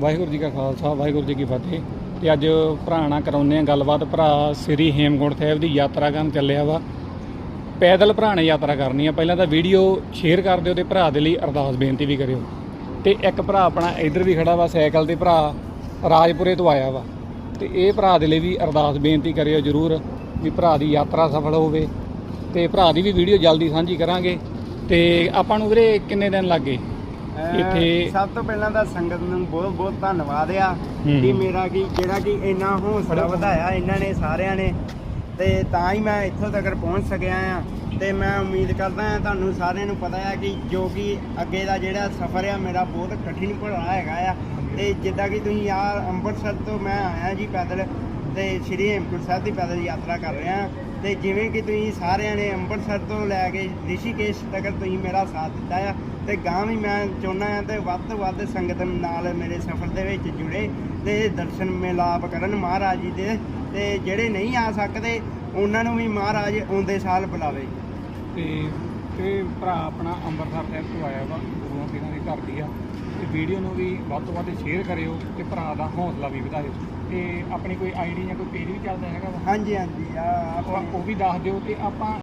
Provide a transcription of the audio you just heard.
ਵਾਹਿਗੁਰੂ ਜੀ ਕਾ ਖਾਲਸਾ, ਵਾਹਿਗੁਰੂ ਜੀ ਕੀ ਫਤਿਹ। ਤੇ ਅੱਜ ਭਰਾ ਨਾਲ ਕਰਾਉਂਦੇ ਆ ਗੱਲਬਾਤ। ਭਰਾ ਸ੍ਰੀ ਹੇਮਕੁੰਟ ਸਾਹਿਬ ਦੀ ਯਾਤਰਾ ਕਰਨ ਚੱਲਿਆ ਵਾ। ਪੈਦਲ ਭਰਾ ਨੇ ਯਾਤਰਾ ਕਰਨੀ ਆ। ਪਹਿਲਾਂ ਤਾਂ ਵੀਡੀਓ ਸ਼ੇਅਰ ਕਰ ਦਿਓ ਤੇ ਭਰਾ ਦੇ ਲਈ ਅਰਦਾਸ ਬੇਨਤੀ ਵੀ ਕਰਿਓ। ਤੇ ਇੱਕ ਭਰਾ ਆਪਣਾ ਇੱਧਰ ਵੀ ਖੜਾ ਵਾ, ਸਾਈਕਲ ਤੇ ਭਰਾ ਰਾਜਪੁਰੇ ਤੋਂ ਆਇਆ ਵਾ। ਤੇ ਇਹ ਭਰਾ ਦੇ ਲਈ ਵੀ ਅਰਦਾਸ ਬੇਨਤੀ ਕਰਿਓ ਜਰੂਰ ਵੀ ਭਰਾ ਦੀ ਯਾਤਰਾ ਸਫਲ ਹੋਵੇ। ਤੇ ਭਰਾ ਦੀ ਵੀ ਵੀਡੀਓ ਜਲਦੀ ਸਾਂਝੀ ਕਰਾਂਗੇ। ਤੇ ਆਪਾਂ ਨੂੰ ਵੀਰੇ ਕਿੰਨੇ ਦਿਨ ਲੱਗੇ ਅਹ ਇੱਥੇ- ਸਭ ਤੋਂ ਪਹਿਲਾਂ ਤਾਂ ਸੰਗਤ ਨੂੰ ਬਹੁਤ ਬਹੁਤ ਧੰਨਵਾਦ ਆ। ਕਿ ਮੇਰਾ ਕੀ ਜਿਹੜਾ ਕਿ ਇੰਨਾ ਹੌਸਲਾ ਵਧਾਇਆ ਇਹਨਾਂ ਨੇ ਸਾਰਿਆਂ ਨੇ ਤੇ ਤਾਂ ਹੀ ਮੈਂ ਇੱਥੋਂ ਤੱਕ ਪਹੁੰਚ ਸਕਿਆ ਆ ਤੇ ਮੈਂ ਉਮੀਦ ਕਰਦਾ ਹਾਂ ਤੁਹਾਨੂੰ ਸਾਰਿਆਂ ਨੂੰ ਪਤਾ ਆ ਕਿ ਜੋ ਕਿ ਅੱਗੇ ਦਾ ਜਿਹੜਾ ਸਫ਼ਰ ਆ ਮੇਰਾ ਬਹੁਤ ਕਠਿਨ ਭਰਾ ਹੈਗਾ ਆ ਤੇ ਜਿੱਦਾਂ ਕਿ ਤੁਸੀਂ ਆ ਅੰਮ੍ਰਿਤਸਰ ਤੋਂ ਮੈਂ ਆਇਆ ਜੀ ਪੈਦਲ ਤੇ ਸ਼੍ਰੀ ਹੇਮਕੁੰਟ ਸਾਹਿਬ ਦੀ ਪੈਦਲ ਯਾਤਰਾ ਕਰ ਰਿਹਾ ਤੇ ਜਿਵੇਂ ਕਿ ਤੁਸੀਂ ਸਾਰਿਆਂ ਨੇ ਅੰਮ੍ਰਿਤਸਰ ਤੋਂ ਲੈ ਕੇ ਰਿਸ਼ੀਕੇਸ਼ ਤੱਕ ਤੁਸੀਂ ਮੇਰਾ ਸਾਥ ਦਿੱਤਾ ਆ। ਤੇ ਗਾਂ ਵੀ ਮੈਂ ਚਾਹੁੰਦਾ ਆ ਤੇ ਵੱਧ ਤੋਂ ਵੱਧ ਸੰਗਤ ਨਾਲ ਮੇਰੇ ਸਫ਼ਰ ਦੇ ਵਿੱਚ ਜੁੜੇ ਤੇ ਦਰਸ਼ਨ ਮਿਲਾਪ ਕਰਨ ਮਹਾਰਾਜ ਜੀ ਦੇ। ਤੇ ਜਿਹੜੇ ਨਹੀਂ ਆ ਸਕਦੇ, ਉਹਨਾਂ ਨੂੰ ਵੀ ਮਹਾਰਾਜ ਆਉਂਦੇ ਸਾਲ ਬੁਲਾਵੇ। ਤੇ ਤੇ ਭਰਾ ਆਪਣਾ ਅੰਮ੍ਰਿਤਸਰ ਸਾਹਿਬ ਤੋਂ ਆਇਆ ਵਾ, ਗੁਰੂਆਂ ਪੀਰਾਂ ਦੀ ਆ। ਵੀਡੀਓ ਨੂੰ ਵੀ ਵੱਧ ਤੋਂ ਵੱਧ ਸ਼ੇਅਰ ਕਰਿਓ ਤੇ ਭਰਾ ਦਾ ਹੌਸਲਾ ਵੀ ਵਧਾਇਓ। ਤੇ ਆਪਣੀ ਕੋਈ ਆਈਡੀ ਜਾਂ ਕੋਈ ਪੇਜ ਵੀ ਚੱਲਦਾ ਹੈਗਾ ਵਾ? ਹਾਂਜੀ ਹਾਂਜੀ ਆ ਆਪਾਂ ਉਹ ਵੀ ਦੱਸ ਦਿਓ ਤੇ ਆਪਾਂ